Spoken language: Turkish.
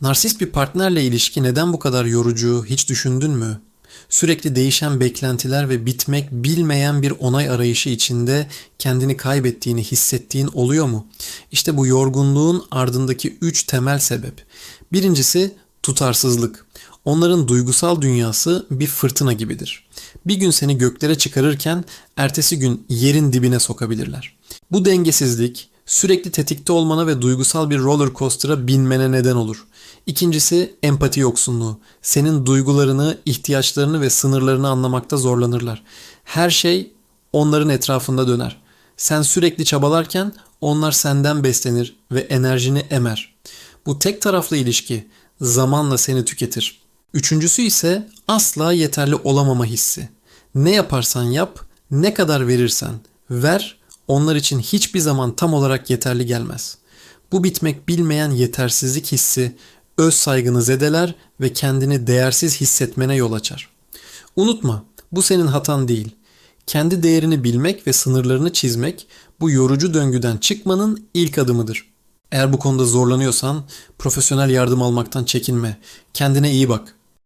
Narsist bir partnerle ilişki neden bu kadar yorucu hiç düşündün mü? Sürekli değişen beklentiler ve bitmek bilmeyen bir onay arayışı içinde kendini kaybettiğini hissettiğin oluyor mu? İşte bu yorgunluğun ardındaki üç temel sebep. Birincisi tutarsızlık. Onların duygusal dünyası bir fırtına gibidir. Bir gün seni göklere çıkarırken ertesi gün yerin dibine sokabilirler. Bu dengesizlik sürekli tetikte olmana ve duygusal bir roller coaster'a binmene neden olur. İkincisi empati yoksunluğu. Senin duygularını, ihtiyaçlarını ve sınırlarını anlamakta zorlanırlar. Her şey onların etrafında döner. Sen sürekli çabalarken onlar senden beslenir ve enerjini emer. Bu tek taraflı ilişki zamanla seni tüketir. Üçüncüsü ise asla yeterli olamama hissi. Ne yaparsan yap, ne kadar verirsen ver, onlar için hiçbir zaman tam olarak yeterli gelmez. Bu bitmek bilmeyen yetersizlik hissi öz saygını zedeler ve kendini değersiz hissetmene yol açar. Unutma, bu senin hatan değil. Kendi değerini bilmek ve sınırlarını çizmek bu yorucu döngüden çıkmanın ilk adımıdır. Eğer bu konuda zorlanıyorsan profesyonel yardım almaktan çekinme. Kendine iyi bak.